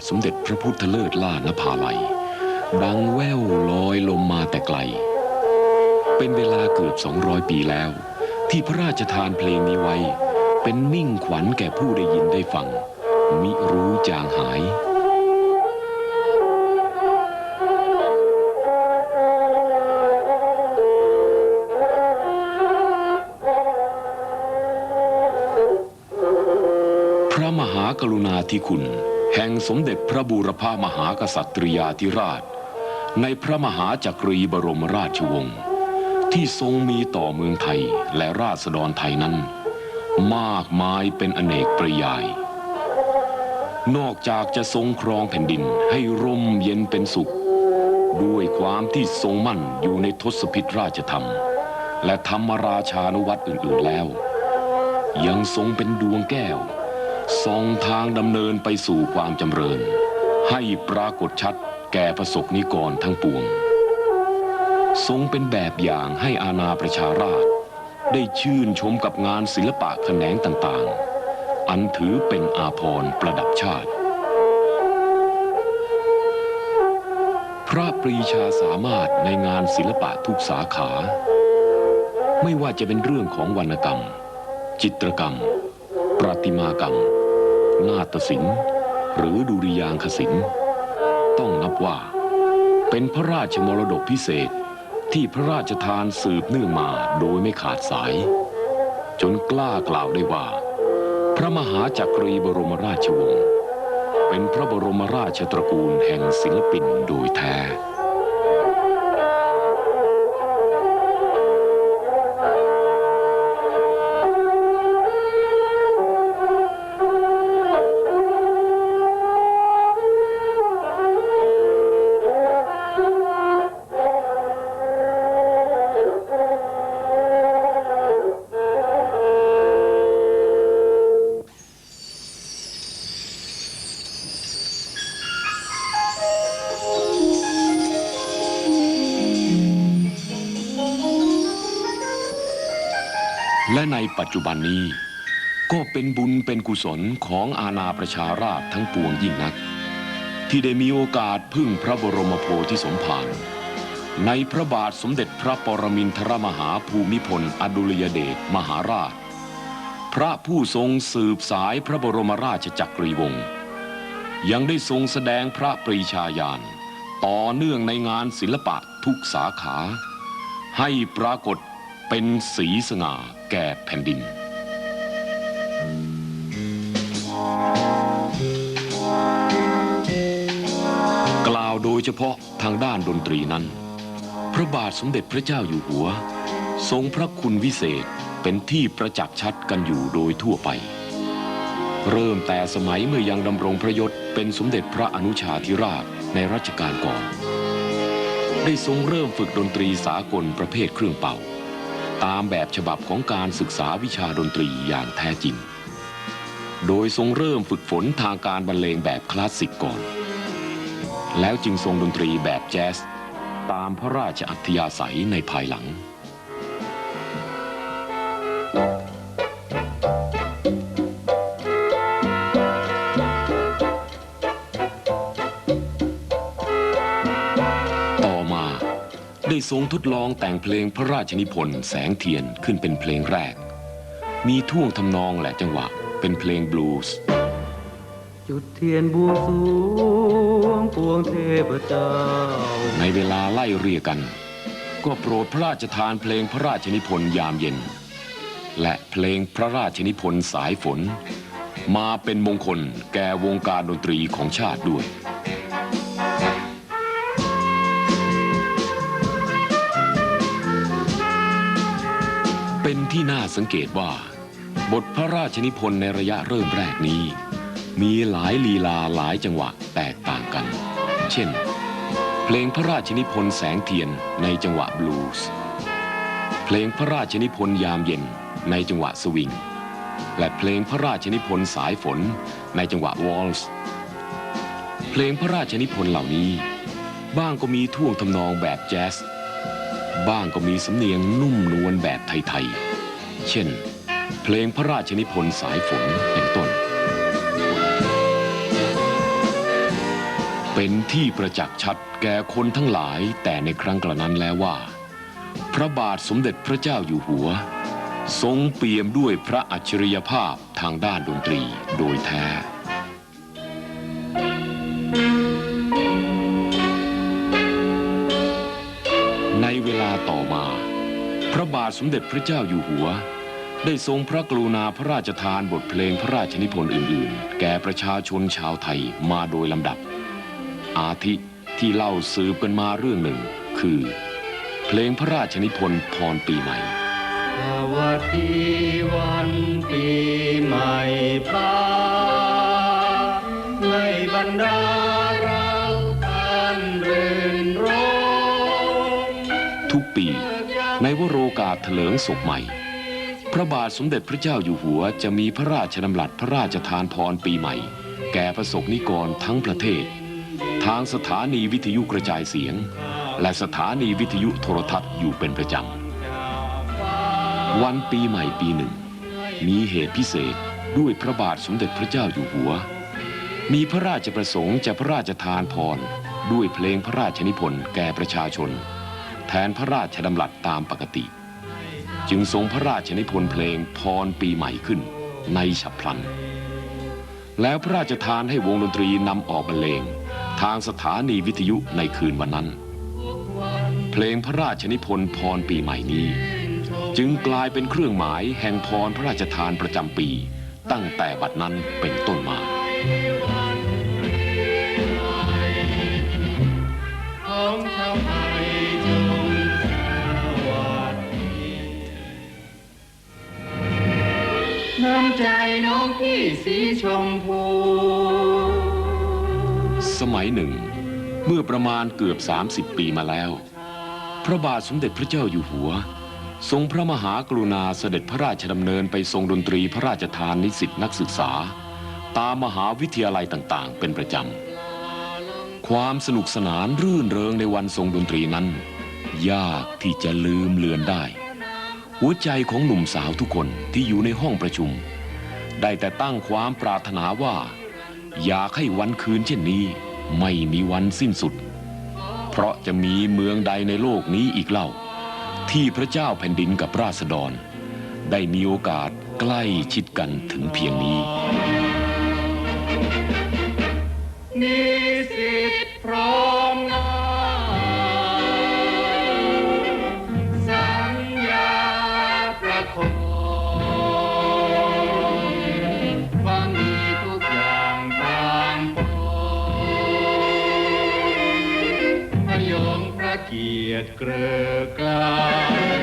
ทสมเด็จพระพุทธเลิศล่านภาลัย ดังแว่วลอยลมมาแต่ไกล เป็นเวลาเกือบ 200 ปีแล้ว ที่พระราชทานเพลงนี้ไว้ เป็นมิ่งขวัญแก่ผู้ได้ยินได้ฟัง มิรู้จางหายพระมหากรุณาธิคุณ แห่งสมเด็จพระบูรพามหากษัตริยาธิราช ในพระมหาจักรีบรมราชวงศ์ที่ทรงมีต่อเมืองไทยและราษฎรไทยนั้น มากมายเป็นอเนกประยาย นอกจากจะทรงครองแผ่นดินให้ร่มเย็นเป็นสุข ด้วยความที่ทรงมั่นอยู่ในทศพิธราชธรรม และธรรมราชานุวัตรอื่น ๆแล้ว ยังทรงเป็นดวงแก้ว ส่องทางดำเนินไปสู่ความจำเริญ ให้ปรากฏชัดแก่ประสบนิกรทั้งปวง ทรงเป็นแบบอย่างให้อาณาประชาราษฎร์ได้ชื่นชมกับงานศิลปะแขนงต่างๆ อันถือเป็นอาภรณ์ประดับชาติ พระปรีชาสามารถในงานศิลปะทุกสาขา ไม่ว่าจะเป็นเรื่องของวรรณกรรม จิตรกรรม ประติมากรรม นาฏศิลป์หรือดุริยางคศิลป์ต้องนับว่า เป็นพระราชมรดกพิเศษที่พระราชทานสืบเนื่องมาโดยไม่ขาดสาย จนกล้ากล่าวได้ว่า พระมหาจักรีบรมราชวงศ์เป็นพระบรมราชตระกูลแห่งศิลปินโดยแท้ ปัจจุบันนี้ ก็เป็นบุญเป็นกุศลของอาณาประชาราษฎร์ทั้งปวงยิ่งนัก ที่ได้มีโอกาสพึ่งพระบรมโพธิสมภารในพระบาทสมเด็จพระปรมินทรมหาภูมิพลอดุลยเดชมหาราช พระผู้ทรงสืบสายพระบรมราชจักรีวงศ์ยังได้ทรงแสดงพระปรีชาญาณต่อเนื่องในงานศิลปะทุกสาขา ให้ปรากฏ เป็นสีสง่าแก่แผ่นดิน กล่าวโดยเฉพาะทางด้านดนตรีนั้น พระบาทสมเด็จพระเจ้าอยู่หัว ทรงพระคุณวิเศษเป็นที่ประจักษ์ชัดกันอยู่โดยทั่วไป เริ่มแต่สมัยเมื่อยังดำรงพระยศเป็นสมเด็จพระอนุชาธิราชในรัชกาลก่อน ได้ทรงเริ่มฝึกดนตรีสากลประเภทเครื่องเป่า ตามแบบฉบับของการศึกษาวิชาดนตรีอย่างแท้จริง โดยทรงเริ่มฝึกฝนทางการบรรเลงแบบคลาสสิกก่อน แล้วจึงทรงดนตรีแบบแจ๊สตามพระราชอัธยาศัยในภายหลัง ได้ทรงทดลองแต่งเพลงพระราชนิพนธ์แสงเทียนขึ้นเป็นเพลงแรก มีท่วงทำนองและจังหวะเป็นเพลงบลูส์จุดเทียนบวงสรวงปวงเทพเจ้า ในเวลาไล่เรียกกัน ก็โปรดพระราชทานเพลงพระราชนิพนธ์ยามเย็น และเพลงพระราชนิพนธ์สายฝน มาเป็นมงคลแก่วงการดนตรีของชาติด้วย เป็นที่น่าสังเกตว่า บทพระราชนิพนธ์ในระยะเริ่มแรกนี้ มีหลายลีลาหลายจังหวะแตกต่างกัน เช่น เพลงพระราชนิพนธ์แสงเทียนในจังหวะบลูส์เพลงพระราชนิพนธ์ยามเย็นในจังหวะสวิงและเพลงพระราชนิพนธ์สายฝนในจังหวะวอลส์เพลงพระราชนิพนธ์เหล่านี้ บ้างก็มีท่วงทำนองแบบแจ๊ส บ้างก็มีสำเนียงนุ่มนวลแบบไทยๆ เช่น เพลงพระราชนิพนธ์สายฝนเป็นต้น เป็นที่ประจักษ์ชัดแก่คนทั้งหลายแต่ในครั้งกระนั้นแล้วว่า พระบาทสมเด็จพระเจ้าอยู่หัว ทรงเปี่ยมด้วยพระอัจฉริยภาพทางด้านดนตรีโดยแท้ สมเด็จพระเจ้าอยู่หัว ได้ทรงพระกรุณาพระราชทานบทเพลงพระราชนิพนธ์อื่น ๆ แก่ประชาชนชาวไทยมาโดยลำดับ อาทิที่เล่าสืบกันมาเรื่องหนึ่ง คือ เพลงพระราชนิพนธ์พรปีใหม่สวัสดีวันปีใหม่พาให้บรรดา ในวโรกาสเถลิงศพใหม่ พระบาทสมเด็จพระเจ้าอยู่หัวจะมีพระราชดำรัสพระราชทานพรปีใหม่ แก่ประสบนิกรทั้งประเทศ ทางสถานีวิทยุกระจายเสียง และสถานีวิทยุโทรทัศน์อยู่เป็นประจำ วันปีใหม่ปีหนึ่ง มีเหตุพิเศษด้วยพระบาทสมเด็จพระเจ้าอยู่หัว มีพระราชประสงค์จะพระราชทานพรด้วยเพลงพระราชนิพนธ์แก่ประชาชน แทนพระราชดำรัสตามปกติ จึงทรงพระราชนิพนธ์เพลงพรปีใหม่ขึ้นในฉับพลัน แล้วพระราชทานให้วงดนตรีนำออกบรรเลงทางสถานีวิทยุในคืนวันนั้น เพลงพระราชนิพนธ์พรปีใหม่นี้ จึงกลายเป็นเครื่องหมายแห่งพรพระราชทานประจำปี ตั้งแต่บัดนั้นเป็นต้นมา น้ำใจน้องพี่สีชมพู สมัยหนึ่ง เมื่อประมาณเกือบ 30 ปีมาแล้ว พระบาทสมเด็จพระเจ้าอยู่หัว ทรงพระมหากรุณาเสด็จพระราชดำเนินไปทรงดนตรีพระราชทานนิสิตนักศึกษา ตามมหาวิทยาลัยต่างๆ เป็นประจำ ความสนุกสนานรื่นเริงในวันทรงดนตรีนั้น ยากที่จะลืมเลือนได้ หัวใจของหนุ่มสาวทุกคนที่อยู่ในห้องประชุม ได้แต่ตั้งความปรารถนาว่า อยากให้วันคืนเช่นนี้ ไม่มีวันสิ้นสุด เพราะจะมีเมืองใดในโลกนี้อีกเล่า ที่พระเจ้าแผ่นดินกับราษฎร ได้มีโอกาสใกล้ชิดกันถึงเพียงนี้มีสิทธิ์พร้อมียรติเกลือกลาย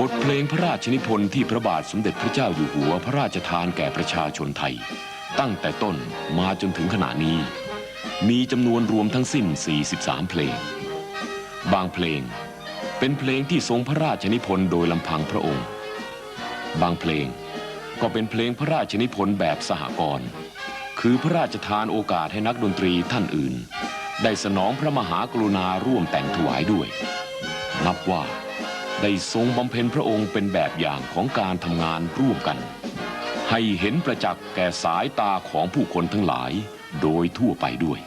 บทเพลงพระราชนิพนธ์ที่พระบาทสมเด็จพระเจ้าอยู่หัวพระราชทานแก่ประชาชนไทย ตั้งแต่ต้นมาจนถึงขณะนี้ มีจำนวนรวมทั้งสิ้น 43 เพลง บางเพลงเป็นเพลงที่ทรงพระราชนิพนธ์โดยลำพังพระองค์ บางเพลง ก็เป็นเพลงพระราชนิพนธ์แบบสหกรณ์คือพระราชทานโอกาสให้นักดนตรีท่านอื่น ได้สนองพระมหากรุณาร่วมแต่งถวายด้วย นับว่าได้ทรงบำเพ็ญพระองค์เป็นแบบอย่างของการทำงานร่วมกัน ให้เห็นประจักษ์แก่สายตาของผู้คนทั้งหลายโดยทั่วไปด้วย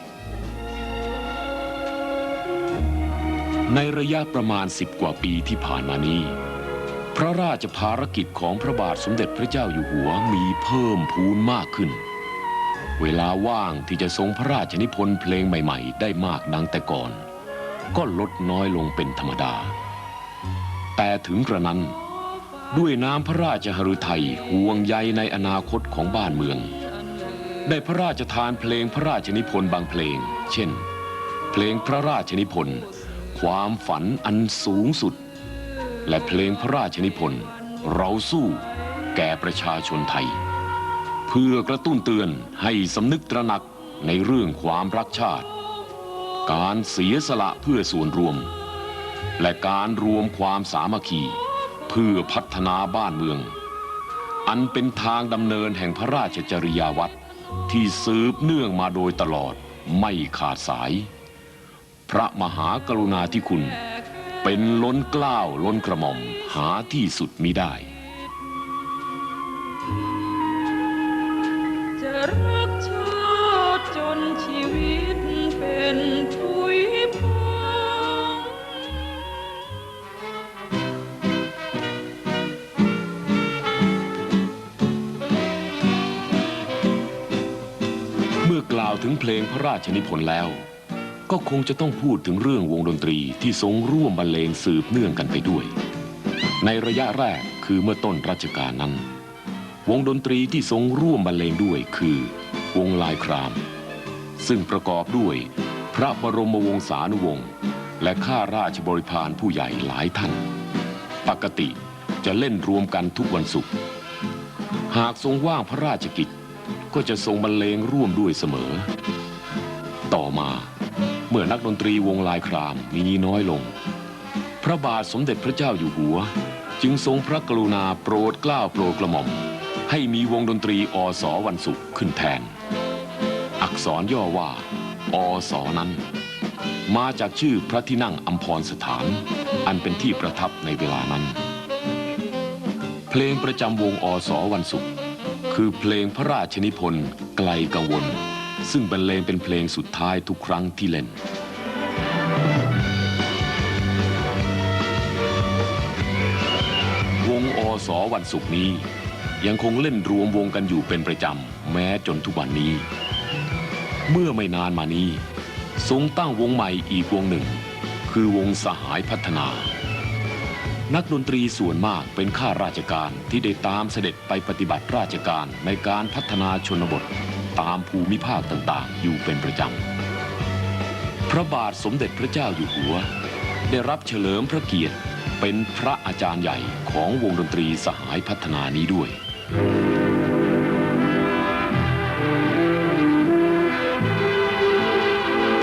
ในระยะประมาณสิบกว่าปีที่ผ่านมานี้ พระราชภารกิจของพระบาทสมเด็จพระเจ้าอยู่หัวมีเพิ่มพูนมากขึ้น เวลาว่างที่จะทรงพระราชนิพนธ์เพลงใหม่ๆ ได้มากดังแต่ก่อน ก็ลดน้อยลงเป็นธรรมดา แต่ถึงกระนั้น ด้วยน้ำพระราชหฤทัยห่วงใยในอนาคตของบ้านเมือง ได้พระราชทานเพลงพระราชนิพนธ์บางเพลง เช่น เพลงพระราชนิพนธ์ความฝันอันสูงสุด และเพลงพระราชนิพนธ์เราสู้แก่ประชาชนไทย เพื่อกระตุ้นเตือนให้สำนึกตระหนักในเรื่องความรักชาติ การเสียสละเพื่อส่วนรวม และการรวมความสามัคคี เพื่อพัฒนาบ้านเมือง อันเป็นทางดำเนินแห่งพระราชจริยาวัตรที่สืบเนื่องมาโดยตลอดไม่ขาดสาย พระมหากรุณาธิคุณ เป็นล้นเกล้าวล้นกระหม่อมหาที่สุดมิได้จะรักชาติจนชีวิตเป็นผุยพงเมื่อกล่าวถึงเพลงพระราชนิพนธ์แล้ว ก็คงจะต้องพูดถึงเรื่องวงดนตรีที่ทรงร่วมบรรเลงสืบเนื่องกันไปด้วย ในระยะแรกคือเมื่อต้นรัชกาลนั้น วงดนตรีที่ทรงร่วมบรรเลงด้วยคือ วงลายคราม ซึ่งประกอบด้วยพระบรมวงศานุวงศ์และข้าราชบริพารผู้ใหญ่หลายท่าน ปกติจะเล่นรวมกันทุกวันศุกร์หากทรงว่างพระราชกิจ ก็จะทรงบรรเลงร่วมด้วยเสมอ ต่อมา มื่อนักดนตรีวงลายครามมีน้อยลง พระบาทสมเด็จพระเจ้าอยู่หัว จึงทรงพระกรุณาโปรดเกล้าโปรดกระหม่อม ให้มีวงดนตรีอสวันศุกร์ขึ้นแทน อักษรย่อว่าอสนั้น มาจากชื่อพระที่นั่งอัมพรสถาน อันเป็นที่ประทับในเวลานั้น เพลงประจำวงอสวันศุกร์คือเพลงพระราชนิพนธ์ไกลกังวล ซึ่งบรรเลงเป็นเพลงสุดท้ายทุกครั้งที่เล่น วงอสวันศุกร์นี้ ยังคงเล่นรวมวงกันอยู่เป็นประจำ แม้จนทุกวันนี้ เมื่อไม่นานมานี้ ทรงตั้งวงใหม่อีกวงหนึ่ง คือวงสหายพัฒนา นักดนตรีส่วนมากเป็นข้าราชการที่ได้ตามเสด็จไปปฏิบัติราชการในการพัฒนาชนบท ตามภูมิภาคต่างๆ อยู่เป็นประจำ พระบาทสมเด็จพระเจ้าอยู่หัว ได้รับเฉลิมพระเกียรติเป็นพระอาจารย์ใหญ่ของวงดนตรีสหายพัฒนานี้ด้วย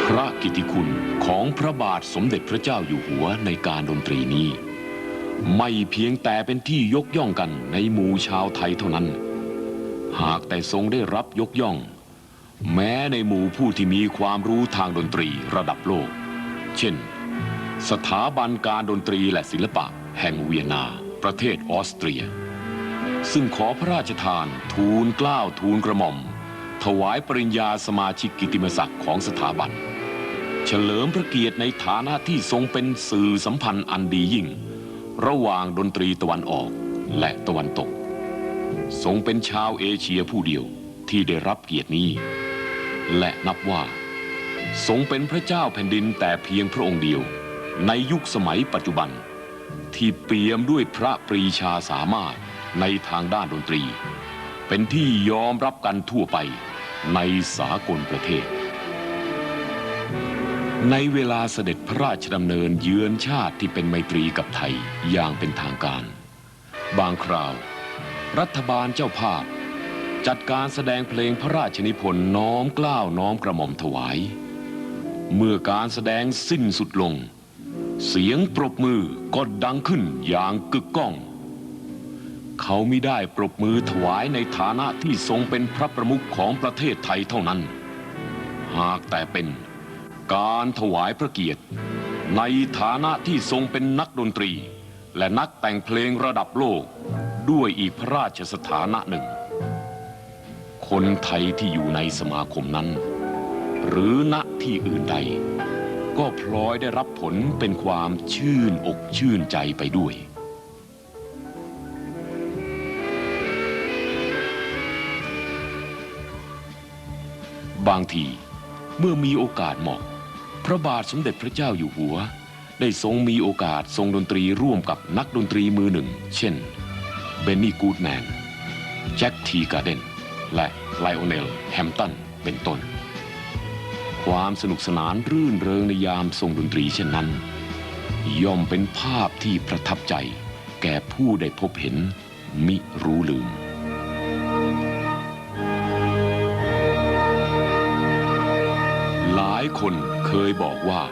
พระกิติคุณของพระบาทสมเด็จพระเจ้าอยู่หัวในการดนตรีนี้ ไม่เพียงแต่เป็นที่ยกย่องกันในหมู่ชาวไทยเท่านั้น หากแต่ทรงได้รับยกย่อง แม้ในหมู่ผู้ที่มีความรู้ทางดนตรีระดับโลก เช่น สถาบันการดนตรีและศิลปะแห่งเวียนนา ประเทศออสเตรีย ซึ่งขอพระราชทานทูลเกล้าทูลกระหม่อม ถวายปริญญาสมาชิกกิตติมศักดิ์ของสถาบัน เฉลิมพระเกียรติในฐานะที่ทรงเป็นสื่อสัมพันธ์อันดียิ่ง ระหว่างดนตรีตะวันออกและตะวันตก ทรงเป็นชาวเอเชียผู้เดียวที่ได้รับเกียรตินี้ และนับว่า ทรงเป็นพระเจ้าแผ่นดินแต่เพียงพระองค์เดียว ในยุคสมัยปัจจุบัน ที่เปี่ยมด้วยพระปรีชาสามารถในทางด้านดนตรี เป็นที่ยอมรับกันทั่วไปในสากลประเทศ ในเวลาเสด็จพระราชดำเนินเยือนชาติที่เป็นไมตรีกับไทยอย่างเป็นทางการ บางคราว รัฐบาลเจ้าภาพ จัดการแสดงเพลงพระราชนิพนธ์น้อมกล้าวน้อมกระหม่อมถวาย เมื่อการแสดงสิ้นสุดลง เสียงปรบมือก็ดังขึ้นอย่างกึกก้อง เขามิได้ปรบมือถวายในฐานะที่ทรงเป็นพระประมุขของประเทศไทยเท่านั้น หากแต่เป็นการถวายพระเกียรติ ในฐานะที่ทรงเป็นนักดนตรี และนักแต่งเพลงระดับโลก ด้วยอีกพระราชสถานะหนึ่ง คนไทยที่อยู่ในสมาคมนั้น หรือณที่อื่นใด ก็พลอยได้รับผลเป็นความชื่นอกชื่นใจไปด้วยบางทีเมื่อมีโอกาสเหมาะ พระบาทสมเด็จพระเจ้าอยู่หัว ได้ทรงมีโอกาสทรงดนตรีร่วมกับนักดนตรีมือหนึ่ง เช่น เบนนี่กูดแมน แจ็คทีการ์เดน และไลโอเนลแฮมตัน เป็นต้น ความสนุกสนานรื่นเริงในยามทรงดนตรีเช่นนั้น ย่อมเป็นภาพที่ประทับใจ แก่ผู้ได้พบเห็นมิรู้ลืมหลายคนเคยบอกว่า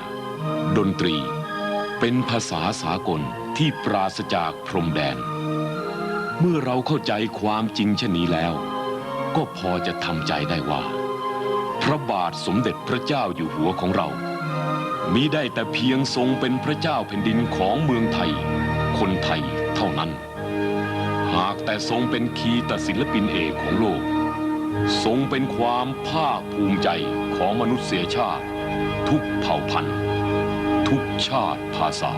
ดนตรีเป็นภาษาสากลที่ปราศจากพรมแดน เมื่อเราเข้าใจความจริงเช่นนี้แล้ว ก็พอจะทำใจได้ว่า พระบาทสมเด็จพระเจ้าอยู่หัวของเรามิได้แต่เพียงทรงเป็นพระเจ้าแผ่นดินของเมืองไทย คนไทยเท่านั้น หากแต่ทรงเป็นคีตศิลปินเอกของโลก ทรงเป็นความภาคภูมิใจของมนุษยชาติ ทุกเผ่าพันธุ์ ทุกชาติภาษา